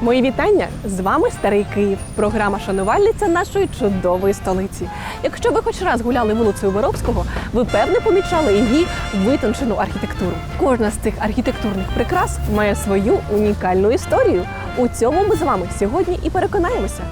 Мої вітання з вами Старий Київ, програма шанувальниця нашої чудової столиці. Якщо ви хоч раз гуляли вулицею Воровського, ви певне помічали її витончену архітектуру. Кожна з цих архітектурних прикрас має свою унікальну історію. У цьому ми з вами сьогодні і переконаємося.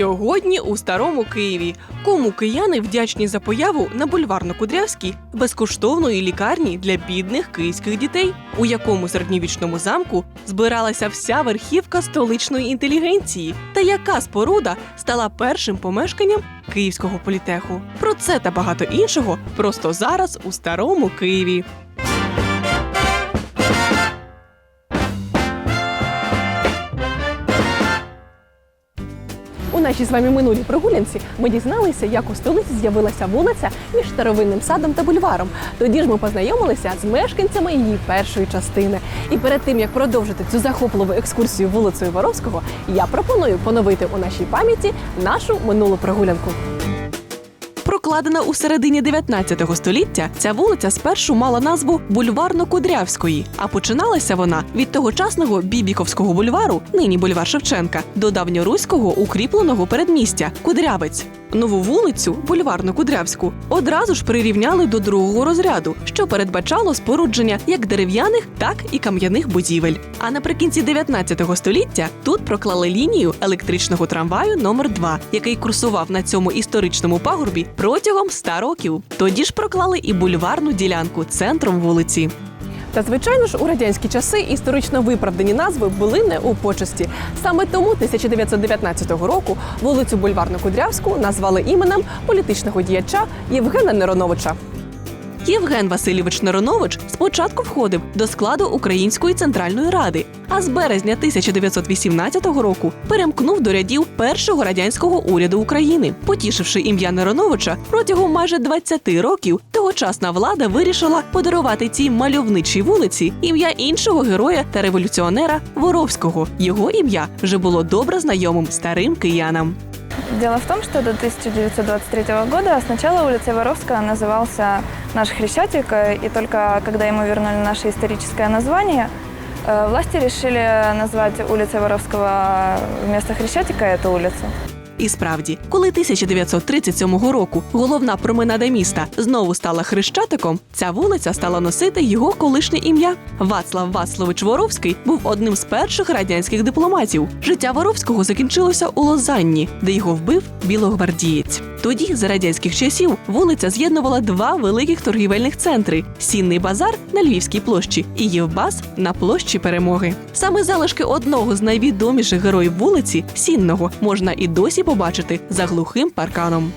Сьогодні у старому Києві. Кому кияни вдячні за появу на бульварно-кудрявській безкоштовної лікарні для бідних київських дітей, у якому середньовічному замку збиралася вся верхівка столичної інтелігенції, та яка споруда стала першим помешканням київського політеху. Про це та багато іншого просто зараз у старому Києві. У нашій з вами минулій прогулянці ми дізналися, як у столиці з'явилася вулиця між старовинним садом та бульваром. Тоді ж ми познайомилися з мешканцями її першої частини. І перед тим як продовжити цю захопливу екскурсію вулицею Воровського, я пропоную поновити у нашій пам'яті нашу минулу прогулянку. Прокладена у середині 19 століття, ця вулиця спершу мала назву Бульварно-Кудрявської, а починалася вона від тогочасного Бібіковського бульвару, нині бульвар Шевченка, до давньоруського укріпленого передмістя Кудрявець. Нову вулицю, бульварно-кудрявську, одразу ж прирівняли до другого розряду, що передбачало спорудження як дерев'яних, так і кам'яних будівель. А наприкінці 19 століття тут проклали лінію електричного трамваю номер 2 який курсував на цьому історичному пагорбі протягом 100 років. Тоді ж проклали і бульварну ділянку центром вулиці. Та звичайно ж у радянські часи історично виправдані назви були не у почесті. Саме тому 1919 року вулицю Бульварно-Кудрявську назвали іменем політичного діяча Євгена Нероновича. Євген Васильович Неронович спочатку входив до складу Української центральної ради, а з березня 1918 року перемкнув до рядів першого радянського уряду України. Потішивши ім'я Нероновича, протягом майже 20 років тогочасна влада вирішила подарувати цій мальовничій вулиці ім'я іншого героя та революціонера Воровського. Його ім'я вже було добре знайомим старим киянам. Дело в том, что до 1923 года сначала улица Воровского назывался наш Хрещатик, и только когда ему вернули наше историческое название, э, власти решили назвать улицей Воровского вместо Хрещатика эту улицу. І справді, коли 1937 року головна променада міста знову стала хрещатиком, ця вулиця стала носити його колишнє ім'я. Вацлав Вацлович Воровський був одним з перших радянських дипломатів. Життя Воровського закінчилося у Лозанні, де його вбив білогвардієць. Тоді, за радянських часів, вулиця з'єднувала два великих торгівельних центри: Сінний базар на Львівській площі і Євбас на площі Перемоги. Саме залишки одного з найвідоміших героїв вулиці Сінного можна і досі побачити за глухим парканом.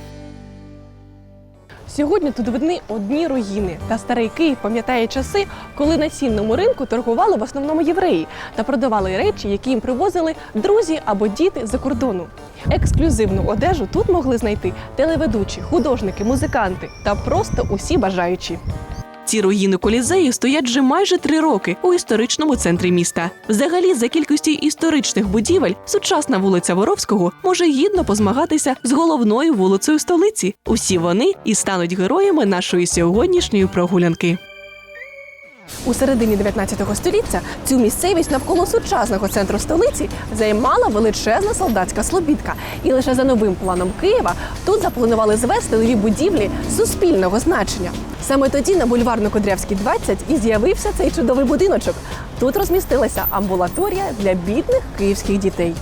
Сьогодні тут видні одні руїни, та старий Київ пам'ятає часи, коли на сінному ринку торгували в основному євреї та продавали речі, які їм привозили друзі або діти за кордону. Ексклюзивну одежу тут могли знайти телеведучі, художники, музиканти та просто усі бажаючі. Ці руїни колізею стоять вже майже три роки у історичному центрі міста. Взагалі, за кількістю історичних будівель, сучасна вулиця Воровського може гідно позмагатися з головною вулицею столиці. Усі вони і стануть героями нашої сьогоднішньої прогулянки. У середині 19 століття цю місцевість навколо сучасного центру столиці займала величезна солдатська слобідка. І лише за новим планом Києва тут запланували звести нові будівлі суспільного значення. Саме тоді на бульварно-Кудрявській 20 і з'явився цей чудовий будиночок. Тут розмістилася амбулаторія для бідних київських дітей.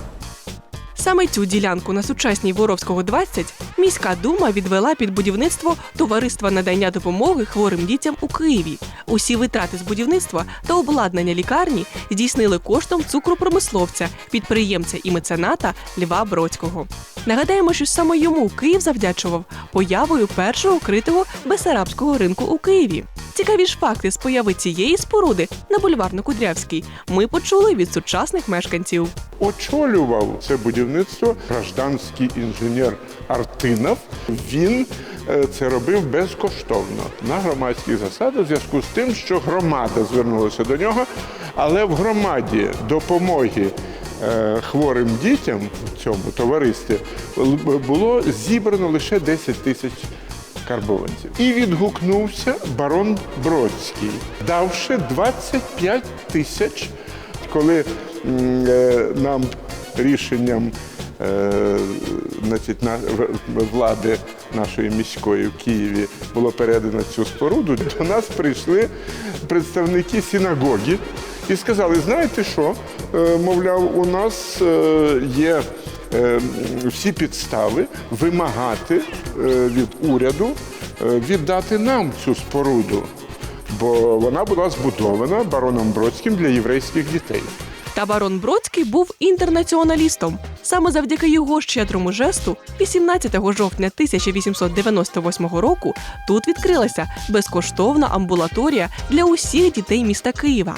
Саме цю ділянку на сучасній Воровського 20 міська дума відвела під будівництво товариства надання допомоги хворим дітям у Києві. Усі витрати з будівництва та обладнання лікарні здійснили коштом цукропромисловця, підприємця і мецената Льва Бродського. Нагадаємо, що саме йому Київ завдячував появою першого критого бесарабського ринку у Києві. Цікаві ж факти з появи цієї споруди на бульварно-Кудрявській ми почули від сучасних мешканців. Очолював це будівництво гражданський інженер Артинов. Він е, це робив безкоштовно на громадських засадах в зв'язку з тим, що громада звернулася до нього, але в громаді допомоги е, хворим дітям в цьому товаристві було зібрано лише 10 тисяч карбованців. І відгукнувся барон Бродський, давши 25 тисяч, коли е, нам рішенням е, значить, на, влади нашої міської в Києві було передано цю споруду, до нас прийшли представники синагоги і сказали: знаєте що? Е, Мовляв, у нас е, є всі підстави вимагати від уряду віддати нам цю споруду, бо вона була збудована бароном Бродським для єврейських дітей. Та барон Бродський був інтернаціоналістом. Саме завдяки його щедрому жесту, 18 жовтня 1898 року тут відкрилася безкоштовна амбулаторія для усіх дітей міста Києва.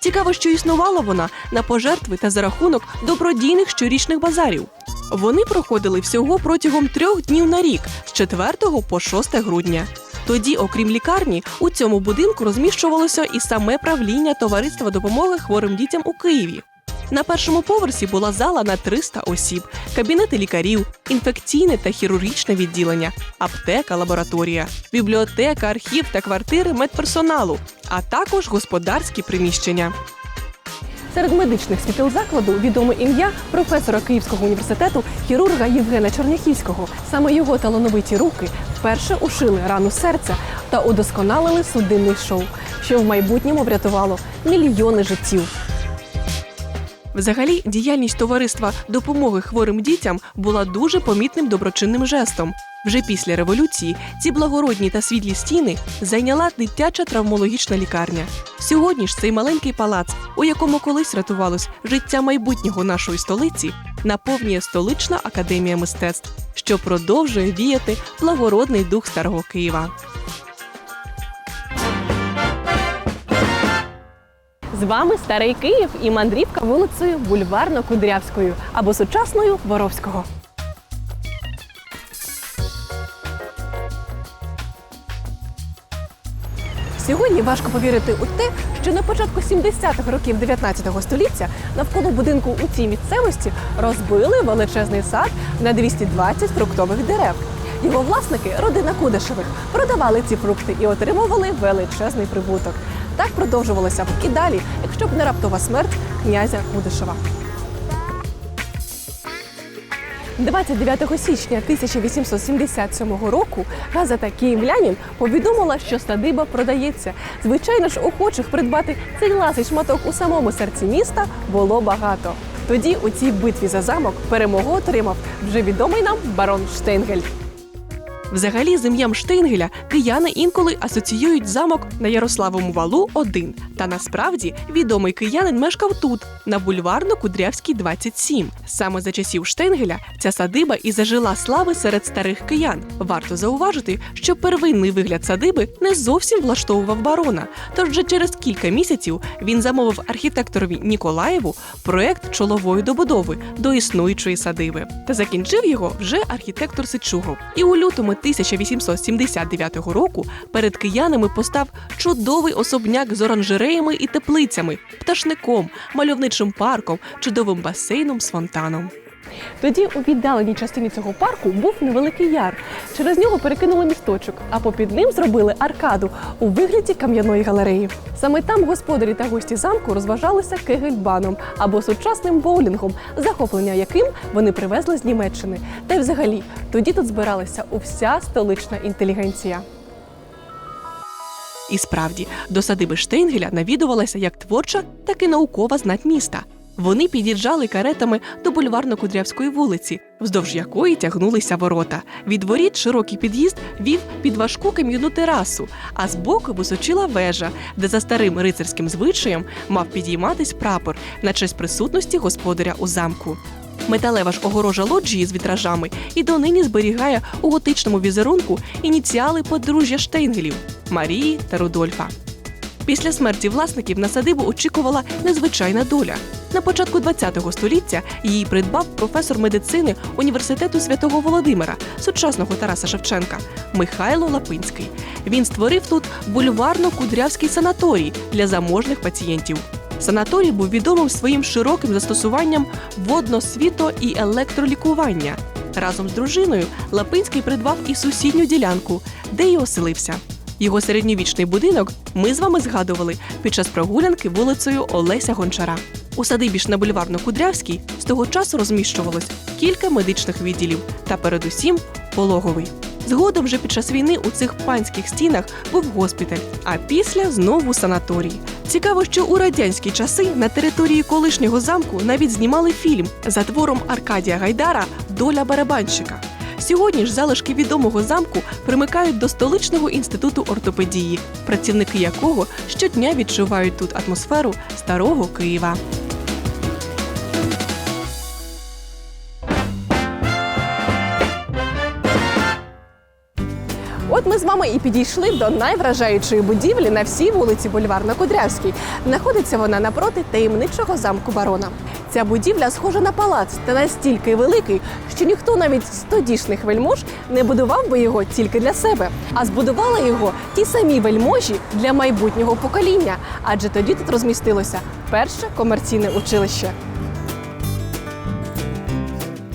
Цікаво, що існувала вона на пожертви та за рахунок добродійних щорічних базарів. Вони проходили всього протягом трьох днів на рік з 4 по 6 грудня. Тоді, окрім лікарні, у цьому будинку розміщувалося і саме правління товариства допомоги хворим дітям у Києві. На першому поверсі була зала на 300 осіб, кабінети лікарів, інфекційне та хірургічне відділення, аптека, лабораторія, бібліотека, архів та квартири медперсоналу, а також господарські приміщення. Серед медичних світил закладу відоме ім'я професора Київського університету хірурга Євгена Черняхівського. Саме його талановиті руки вперше ушили рану серця та удосконалили судинний шоу, що в майбутньому врятувало мільйони життів. Взагалі, діяльність товариства допомоги хворим дітям була дуже помітним доброчинним жестом. Вже після революції ці благородні та світлі стіни зайняла дитяча травмологічна лікарня. Сьогодні ж цей маленький палац, у якому колись рятувалось життя майбутнього нашої столиці, наповнює столична академія мистецтв, що продовжує віяти благородний дух старого Києва. З вами старий Київ і мандрівка вулицею Бульварно-Кудрявською або сучасною Боровського. Сьогодні важко повірити у те, що на початку 70-х років 19 століття навколо будинку у цій місцевості розбили величезний сад на 220 фруктових дерев. Його власники, родина Кудишевих, продавали ці фрукти і отримували величезний прибуток. Так продовжувалося б і далі, якщо б не раптова смерть князя Кудишева. 29 січня 1877 року газета Київлянін повідомила, що садиба продається. Звичайно ж, охочих придбати цей ласий шматок у самому серці міста було багато. Тоді у цій битві за замок перемогу отримав вже відомий нам барон Штейнгель. Взагалі, з ім'ям Штейнгеля кияни інколи асоціюють замок на Ярославому валу 1. Та насправді відомий киянин мешкав тут, на бульварно-Кудрявській 27. Саме за часів Штейнгеля ця садиба і зажила слави серед старих киян. Варто зауважити, що первинний вигляд садиби не зовсім влаштовував барона. Тож вже через кілька місяців він замовив архітекторові Ніколаєву проект чолової добудови до існуючої садиби. Та закінчив його вже архітектор Сичугов. І у лютому 1879 року перед киянами постав чудовий особняк з оранжереями і теплицями, пташником, мальовничим парком, чудовим басейном з фонтаном. Тоді у віддаленій частині цього парку був невеликий яр. Через нього перекинули місточок, а попід ним зробили аркаду у вигляді кам'яної галереї. Саме там господарі та гості замку розважалися кегельбаном або сучасним боулінгом, захоплення яким вони привезли з Німеччини. Та й взагалі тоді тут збиралася уся столична інтелігенція. І справді, до садиби Штейнгеля навідувалася як творча, так і наукова знать міста. Вони під'їжджали каретами до бульварно-Кудрявської вулиці, вздовж якої тягнулися ворота. Від воріт широкий під'їзд вів під важку кам'яну терасу, а збоку височила вежа, де за старим рицарським звичаєм мав підійматись прапор на честь присутності господаря у замку. Металева ж огорожа лоджії з вітражами і донині зберігає у готичному візерунку ініціали подружжя Штейнгелів Марії та Рудольфа. Після смерті власників на садибу очікувала незвичайна доля. На початку ХХ століття її придбав професор медицини університету святого Володимира, сучасного Тараса Шевченка, Михайло Лапинський. Він створив тут бульварно-кудрявський санаторій для заможних пацієнтів. Санаторій був відомим своїм широким застосуванням водно-світо і електролікування. Разом з дружиною Лапинський придбав і сусідню ділянку, де й оселився. Його середньовічний будинок ми з вами згадували під час прогулянки вулицею Олеся Гончара. У садибі ж на бульварно-Кудрявській з того часу розміщувалось кілька медичних відділів та передусім пологовий. Згодом вже під час війни у цих панських стінах був госпіталь, а після знову санаторій. Цікаво, що у радянські часи на території колишнього замку навіть знімали фільм за твором Аркадія Гайдара Доля барабанщика. Сьогодні ж залишки відомого замку примикають до столичного інституту ортопедії, працівники якого щодня відчувають тут атмосферу старого Києва. От ми з вами і підійшли до найвражаючої будівлі на всій вулиці Бульварно-Кудрявській. Знаходиться вона напроти таємничого замку барона. Ця будівля схожа на палац та настільки великий, що ніхто навіть з тодішніх вельмож не будував би його тільки для себе, а збудували його ті самі вельможі для майбутнього покоління. Адже тоді тут розмістилося перше комерційне училище.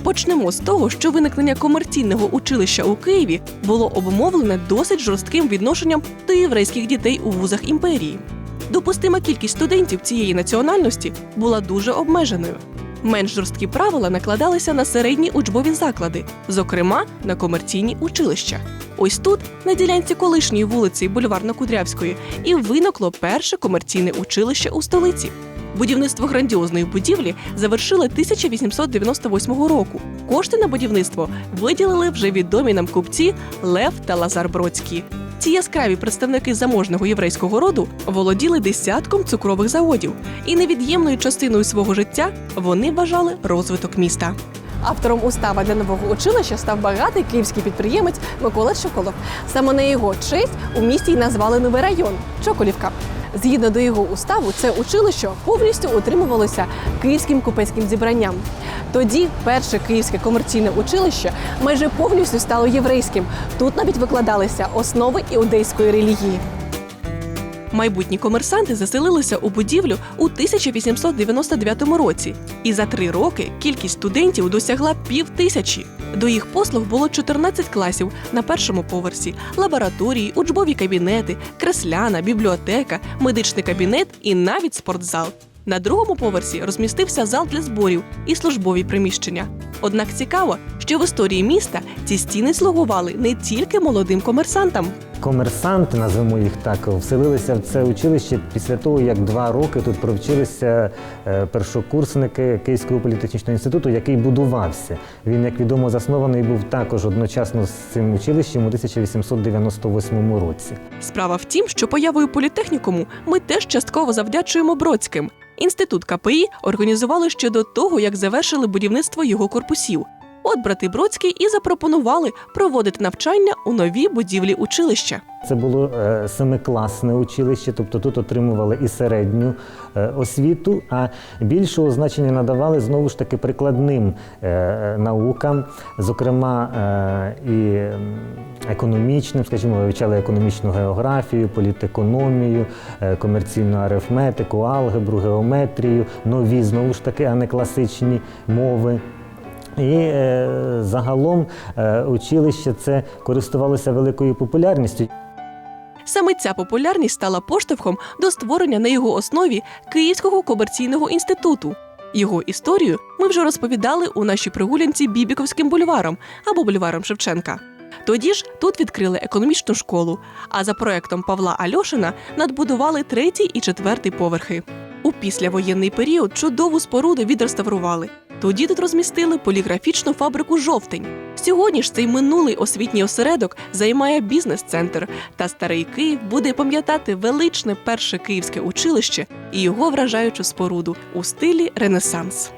Почнемо з того, що виникнення комерційного училища у Києві було обумовлене досить жорстким відношенням до єврейських дітей у вузах імперії. Допустима кількість студентів цієї національності була дуже обмеженою. Менш жорсткі правила накладалися на середні учбові заклади, зокрема на комерційні училища. Ось тут, на ділянці колишньої вулиці Бульварно-Кудрявської, і виникло перше комерційне училище у столиці. Будівництво грандіозної будівлі завершили 1898 року. Кошти на будівництво виділили вже відомі нам купці Лев та Лазар Бродський. Ці яскраві представники заможного єврейського роду володіли десятком цукрових заводів, і невід'ємною частиною свого життя вони вважали розвиток міста. Автором устава для нового училища став багатий київський підприємець Микола Чоколов. Саме на його честь у місті й назвали новий район Чоколівка. Згідно до його уставу, це училище повністю утримувалося київським купецьким зібранням. Тоді перше київське комерційне училище майже повністю стало єврейським. Тут навіть викладалися основи іудейської релігії. Майбутні комерсанти заселилися у будівлю у 1899 році, і за три роки кількість студентів досягла пів тисячі. До їх послуг було 14 класів на першому поверсі, лабораторії, учбові кабінети, кресляна, бібліотека, медичний кабінет і навіть спортзал. На другому поверсі розмістився зал для зборів і службові приміщення. Однак цікаво, що в історії міста ці стіни слугували не тільки молодим комерсантам. Комерсанти, назвемо їх так, вселилися в це училище після того, як два роки тут провчилися е, першокурсники Київського політехнічного інституту, який будувався. Він, як відомо, заснований був також одночасно з цим училищем у 1898 році. Справа в тім, що появою політехнікуму ми теж частково завдячуємо Бродським. Інститут КПІ організували ще до того, як завершили будівництво його корпусів. От брати Бродський і запропонували проводити навчання у новій будівлі училища. Це було е, семикласне училище, тобто тут отримували і середню е, освіту, а більшого значення надавали знову ж таки прикладним е, наукам, зокрема і економічним, скажімо, вивчали економічну географію, політекономію, комерційну арифметику, алгебру, геометрію, нові знову ж таки, а не класичні мови. І е, загалом е, училище це користувалося великою популярністю. Саме ця популярність стала поштовхом до створення на його основі Київського комерційного інституту. Його історію ми вже розповідали у нашій прогулянці Бібіковським бульваром або бульваром Шевченка. Тоді ж тут відкрили економічну школу, а за проектом Павла Альошина надбудували третій і четвертий поверхи. У післявоєнний період чудову споруду відреставрували. Тоді тут розмістили поліграфічну фабрику Жовтень. Сьогодні ж цей минулий освітній осередок займає бізнес-центр, та старий Київ буде пам'ятати величне перше київське училище і його вражаючу споруду у стилі Ренесанс.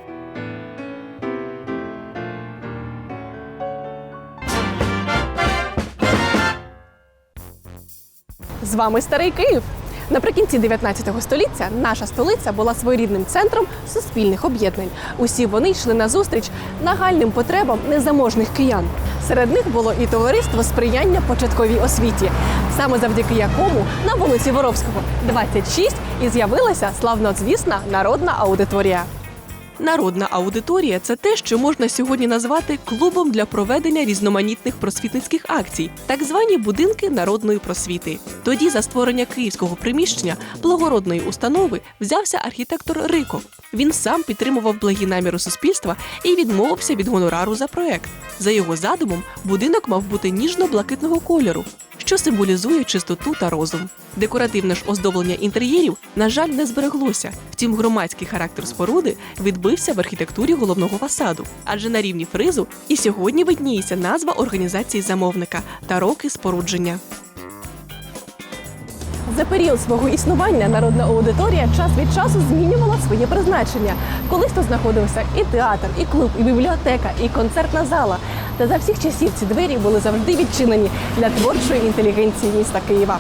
З вами старий Київ. Наприкінці 19 століття наша столиця була своєрідним центром суспільних об'єднань. Усі вони йшли на зустріч нагальним потребам незаможних киян. Серед них було і товариство сприяння початковій освіті, саме завдяки якому на вулиці Воровського 26 і з'явилася славнозвісна народна аудиторія. Народна аудиторія це те, що можна сьогодні назвати клубом для проведення різноманітних просвітницьких акцій, так звані будинки народної просвіти. Тоді за створення київського приміщення благородної установи взявся архітектор Риков. Він сам підтримував благі наміри суспільства і відмовився від гонорару за проект. За його задумом, будинок мав бути ніжно-блакитного кольору, що символізує чистоту та розум. Декоративне ж оздоблення інтер'єрів, на жаль, не збереглося. Втім, громадський характер споруди відбився в архітектурі головного фасаду, адже на рівні фризу і сьогодні видніється назва організації замовника та роки спорудження. За період свого існування народна аудиторія час від часу змінювала своє призначення. Колись тут знаходився і театр, і клуб, і бібліотека, і концертна зала. Та за всіх часів ці двері були завжди відчинені для творчої інтелігенції міста Києва.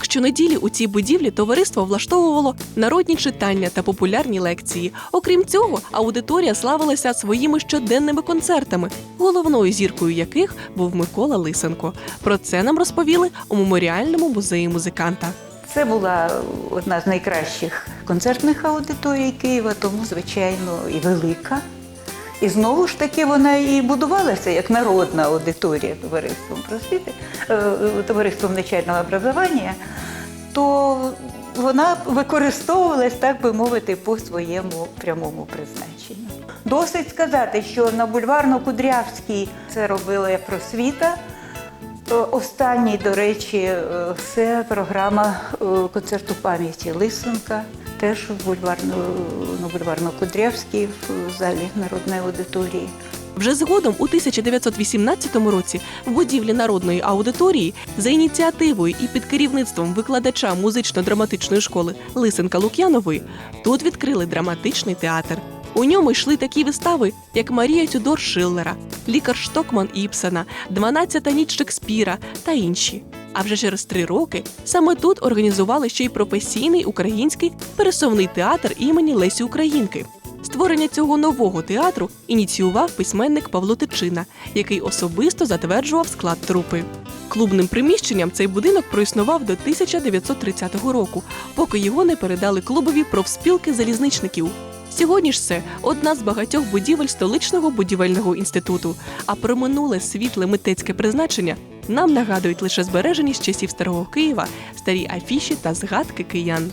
Так що неділі у цій будівлі товариство влаштовувало народні читання та популярні лекції. Окрім цього, аудиторія славилася своїми щоденними концертами, головною зіркою яких був Микола Лисенко. Про це нам розповіли у меморіальному музеї музиканта. Це була одна з найкращих концертних аудиторій Києва, тому, звичайно, і велика. І знову ж таки вона і будувалася як народна аудиторія товариством просвіти, е, товариством начального образування, то вона використовувалась, так би мовити, по своєму прямому призначенню. Досить сказати, що на бульварно-Кудрявській це робила просвіта. Е, Останній, до речі, е, це програма е, концерту пам'яті Лисенка, теж в бульварно, на бульварно-Кудрявській в залі народної аудиторії. Вже згодом, у 1918 році, в будівлі народної аудиторії за ініціативою і під керівництвом викладача музично-драматичної школи Лисенка Лук'янової тут відкрили драматичний театр. У ньому йшли такі вистави, як Марія Тюдор Шиллера, Лікар Штокман Іпсена, Дванадцята ніч Шекспіра та інші. А вже через три роки саме тут організували ще й професійний український пересувний театр імені Лесі Українки. Створення цього нового театру ініціював письменник Павло Тичина, який особисто затверджував склад трупи. Клубним приміщенням цей будинок проіснував до 1930 року, поки його не передали клубові профспілки залізничників. Сьогодні ж це одна з багатьох будівель столичного будівельного інституту. А про минуле світле митецьке призначення нам нагадують лише збережені з часів старого Києва старі афіші та згадки киян.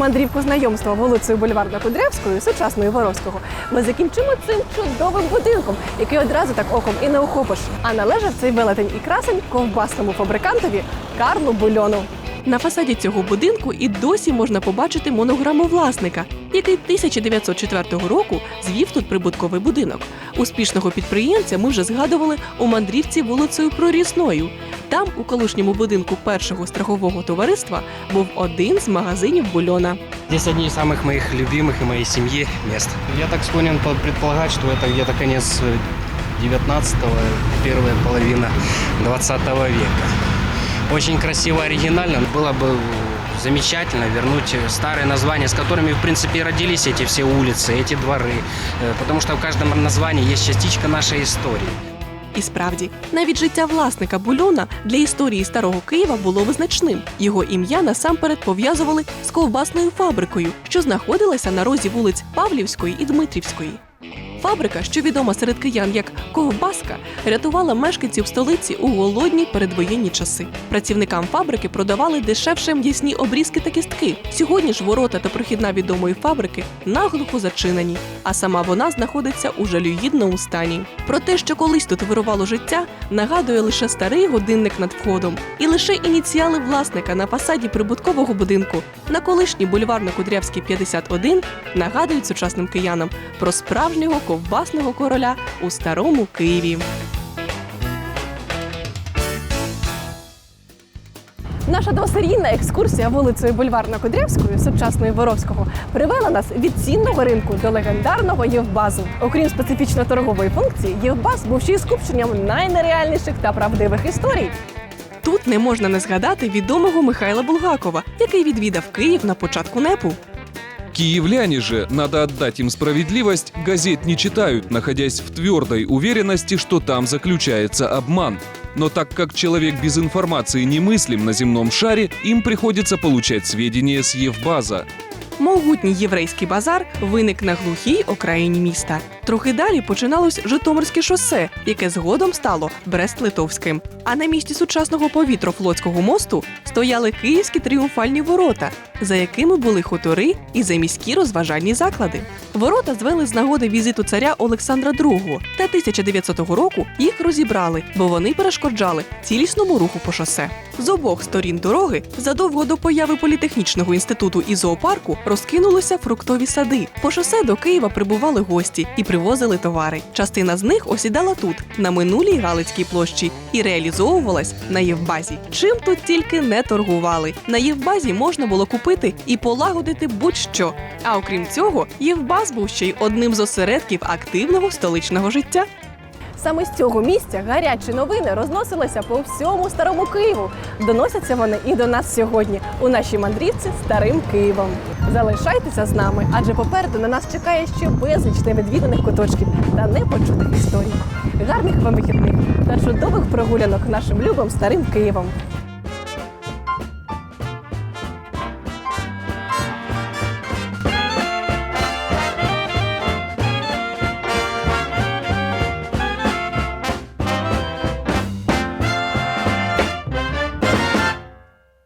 Мандрівку знайомства вулицею Бульварна Кудрявською, сучасною Воровського, ми закінчимо цим чудовим будинком, який одразу так оком і не охопиш. А належав цей велетень і красень ковбасному фабрикантові Карлу Бульону. На фасаді цього будинку і досі можна побачити монограму власника, який 1904 року звів тут прибутковий будинок. Успішного підприємця ми вже згадували у мандрівці вулицею Прорісною. Там, у колишньому будинку першого страхового товариства, був один з магазинів бульона. Здесь одни из самых моих любимых и моей семьи мест. Я так склонен по- предполагать, что это где-то конец 19-го, первая половина 20 века. Очень красиво, оригинально. Было бы замечательно вернуть старые названия, с которыми, в принципе, и родились эти все улицы, эти дворы. Э, Потому что в каждом названии есть частичка нашей истории. І справді, навіть життя власника бульона для історії старого Києва було визначним. Його ім'я насамперед пов'язували з ковбасною фабрикою, що знаходилася на розі вулиць Павлівської і Дмитрівської. Фабрика, що відома серед киян як ковбаска, рятувала мешканців столиці у голодні передвоєнні часи. Працівникам фабрики продавали дешевше м'ясні обрізки та кістки. Сьогодні ж ворота та прохідна відомої фабрики наглухо зачинені, а сама вона знаходиться у жалюгідному стані. Про те, що колись тут вирувало життя, нагадує лише старий годинник над входом, і лише ініціали власника на фасаді прибуткового будинку на колишній бульварно-Кудрявській 51 нагадують сучасним киянам про справжнього ковбасного короля у старому Києві. Наша двосерійна екскурсія вулицею Бульварно-Кудрявською сучасної Воровського привела нас від цінного ринку до легендарного Євбазу. Окрім специфічно торгової функції, Євбаз був ще й скупченням найнереальніших та правдивих історій. Тут не можна не згадати відомого Михайла Булгакова, який відвідав Київ на початку непу. Киевляне же, надо отдать им справедливость, газет не читают, находясь в твердой уверенности, что там заключается обман. Но так как человек без информации немыслим на земном шаре, им приходится получать сведения с Евбаза. Могутній єврейський базар виник на глухій окраїні міста. Трохи далі починалось Житомирське шосе, яке згодом стало Брест-Литовським. А на місці сучасного повітрофлотського мосту стояли київські тріумфальні ворота, за якими були хутори і заміські розважальні заклади. Ворота звели з нагоди візиту царя Олександра II, та 1900 року їх розібрали, бо вони перешкоджали цілісному руху по шосе. З обох сторін дороги задовго до появи політехнічного інституту і зоопарку розкинулися фруктові сади. По шосе до Києва прибували гості і привозили товари. Частина з них осідала тут, на минулій Галицькій площі, і реалізовувалась на Євбазі. Чим тут тільки не торгували. На Євбазі можна було купити і полагодити будь-що. А окрім цього, Євбаз був ще й одним з осередків активного столичного життя. Саме з цього місця гарячі новини розносилися по всьому старому Києву. Доносяться вони і до нас сьогодні у нашій мандрівці старим Києвом. Залишайтеся з нами, адже попереду на нас чекає ще безліч невідвіданих куточків та непочутих історій. Гарних вам вихідних та чудових прогулянок нашим любим старим Києвом.